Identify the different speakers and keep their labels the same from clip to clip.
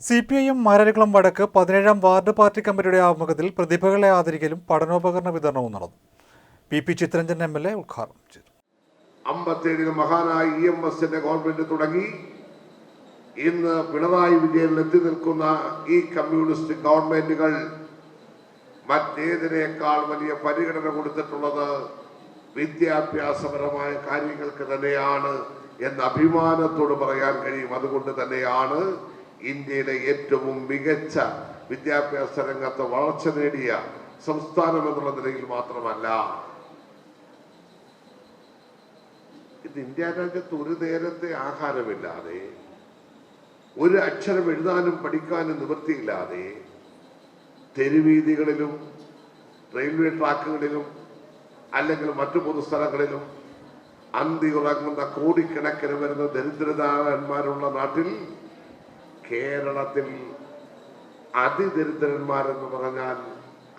Speaker 1: C P I Mararikulam വടക്ക് പതിനേഴാം ward party കമ്മിറ്റിയുടെ ആഭിമുഖ്യത്തിൽ പ്രതിഭകളെ ആദരിക്കലും പഠനോപകരണ വിതരണവും നടന്നു. P P Chitharanjan M L A ഉദ്ഘാടനം ചെയ്തു.
Speaker 2: അമ്പത്തേഴിന് മഹാനായ ഇ എം എസിന്റെ ഗവൺമെന്റ് തുടങ്ങി. ഇന്ന് പിണറായി വിജയനിൽ എത്തി നിൽക്കുന്ന ഈ കമ്മ്യൂണിസ്റ്റ് ഗവൺമെന്റുകൾ മറ്റേതിനേക്കാൾ വലിയ പരിഗണന കൊടുത്തിട്ടുള്ളത് വിദ്യാഭ്യാസപരമായ കാര്യങ്ങൾക്ക് തന്നെയാണ് എന്ന് അഭിമാനത്തോട് പറയാൻ കഴിയും. അതുകൊണ്ട് തന്നെയാണ് ഇന്ത്യയിലെ ഏറ്റവും മികച്ച വിദ്യാഭ്യാസ രംഗത്ത് വളർച്ച നേടിയ സംസ്ഥാനം എന്നുള്ള നിലയിൽ മാത്രമല്ല. ഇത് ഇന്ത്യ രാജ്യത്ത് ഒരു നേരത്തെ ആഹാരമില്ലാതെ ഒരു അക്ഷരം എഴുതാനും പഠിക്കാനും നിവൃത്തിയില്ലാതെ തെരുവീതികളിലും റെയിൽവേ ട്രാക്കുകളിലും അല്ലെങ്കിൽ മറ്റു പൊതുസ്ഥലങ്ങളിലും അന്തി ഉറങ്ങുന്ന കോടിക്കണക്കിന് വരുന്ന ദരിദ്രതാരന്മാരുള്ള നാട്ടിൽ കേരളത്തിൽ അതിദരിദ്രന്മാരെന്ന് പറഞ്ഞാൽ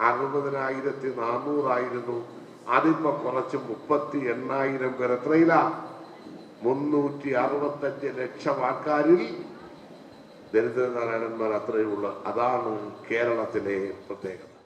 Speaker 2: അറുപതിനായിരത്തി നാനൂറായിരുന്നു അതിപ്പോ കുറച്ച് മുപ്പത്തി എണ്ണായിരം പേർ. എത്രയില്ല മുന്നൂറ്റി അറുപത്തഞ്ച് ലക്ഷം ആൾക്കാരിൽ ദരിദ്രനാരായണന്മാർ അത്രയേ ഉള്ളൂ. അതാണ് കേരളത്തിലെ പ്രത്യേകത.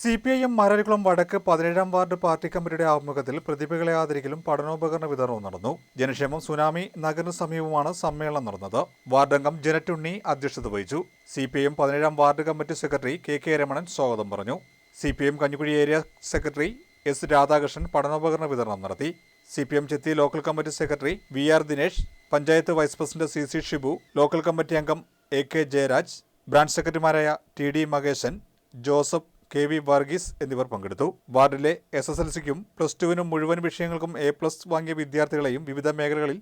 Speaker 1: C P I M Mararikulam വടക്ക് പതിനേഴാം വാർഡ് പാർട്ടി കമ്മിറ്റിയുടെ ആഭിമുഖ്യത്തിൽ പ്രതിഭകളെ ആദരിക്കലും പഠനോപകരണ വിതരണവും നടന്നു. ജനക്ഷേമം സുനാമി നഗറിന് സമീപമാണ് സമ്മേളനം നടന്നത്. വാർഡംഗം ജനറ്റുണ്ണി അധ്യക്ഷത വഹിച്ചു. സി പി ഐ എം പതിനേഴാം ward committee secretary K K Ramanan സ്വാഗതം പറഞ്ഞു. C P M Kanjikuzhi area secretary S Radhakrishnan പഠനോപകരണ വിതരണം നടത്തി. C P M Chethi local committee secretary V R Dinesh panchayat vice president C C Shibu local committee അംഗം A K Jayaraj branch സെക്രട്ടറിമാരായ T D Maheshan Joseph K V Varghese എന്നിവർ പങ്കെടുത്തു. വാർഡിലെ S S L സിക്കും plus ടുവിനും മുഴുവൻ വിഷയങ്ങൾക്കും A plus വാങ്ങിയ വിദ്യാർത്ഥികളെയും വിവിധ മേഖലകളിൽ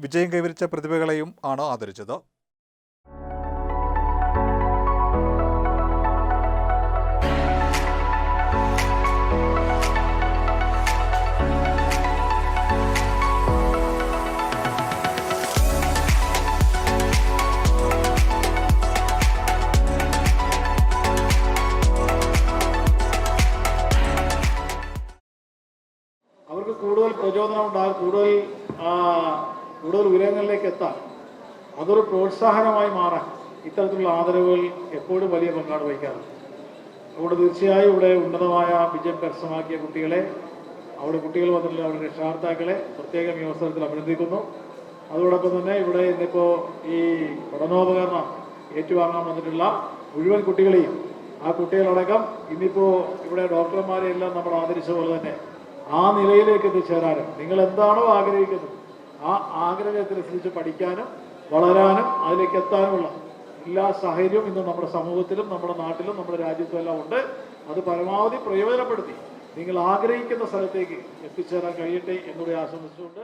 Speaker 1: വിജയം കൈവരിച്ച പ്രതിഭകളെയും ആണ് ആദരിച്ചത്.
Speaker 3: അവർക്ക് കൂടുതൽ പ്രചോദനം ഉണ്ടാകും കൂടുതൽ കൂടുതൽ ഉയരങ്ങളിലേക്ക് എത്താൻ. അതൊരു പ്രോത്സാഹനമായി മാറാൻ ഇത്തരത്തിലുള്ള ആദരവുകൾ എപ്പോഴും വലിയ പങ്കാട് വഹിക്കാറുണ്ട്. അതുകൊണ്ട് തീർച്ചയായും ഇവിടെ ഉന്നതമായ വിജയം കരസ്ഥമാക്കിയ കുട്ടികളെ അവിടെ കുട്ടികൾ വന്നിട്ടുള്ള അവരുടെ രക്ഷാകർത്താക്കളെ പ്രത്യേകം ഈ അവസരത്തിൽ അഭിനന്ദിക്കുന്നു. അതോടൊപ്പം തന്നെ ഇവിടെ ഇന്നിപ്പോൾ ഈ പഠനോപകരണം ഏറ്റുവാങ്ങാൻ വന്നിട്ടുള്ള മുഴുവൻ കുട്ടികളെയും ആ കുട്ടികളടക്കം ഇന്നിപ്പോൾ ഇവിടെ ഡോക്ടർമാരെ എല്ലാം നമ്മൾ ആദരിച്ച പോലെ തന്നെ ആ നിലയിലേക്ക് എത്തിച്ചേരാനും നിങ്ങൾ എന്താണോ ആഗ്രഹിക്കുന്നത് ആ ആഗ്രഹത്തിനനുസരിച്ച് പഠിക്കാനും വളരാനും അതിലേക്ക് എത്താനുമുള്ള എല്ലാ സാഹചര്യവും ഇന്ന് നമ്മുടെ സമൂഹത്തിലും നമ്മുടെ നാട്ടിലും നമ്മുടെ രാജ്യത്തും എല്ലാം ഉണ്ട്. അത് പരമാവധി പ്രയോജനപ്പെടുത്തി നിങ്ങൾ ആഗ്രഹിക്കുന്ന സ്ഥലത്തേക്ക് എത്തിച്ചേരാൻ കഴിയട്ടെ എന്നുകൂടി ആശംസിച്ചുകൊണ്ട്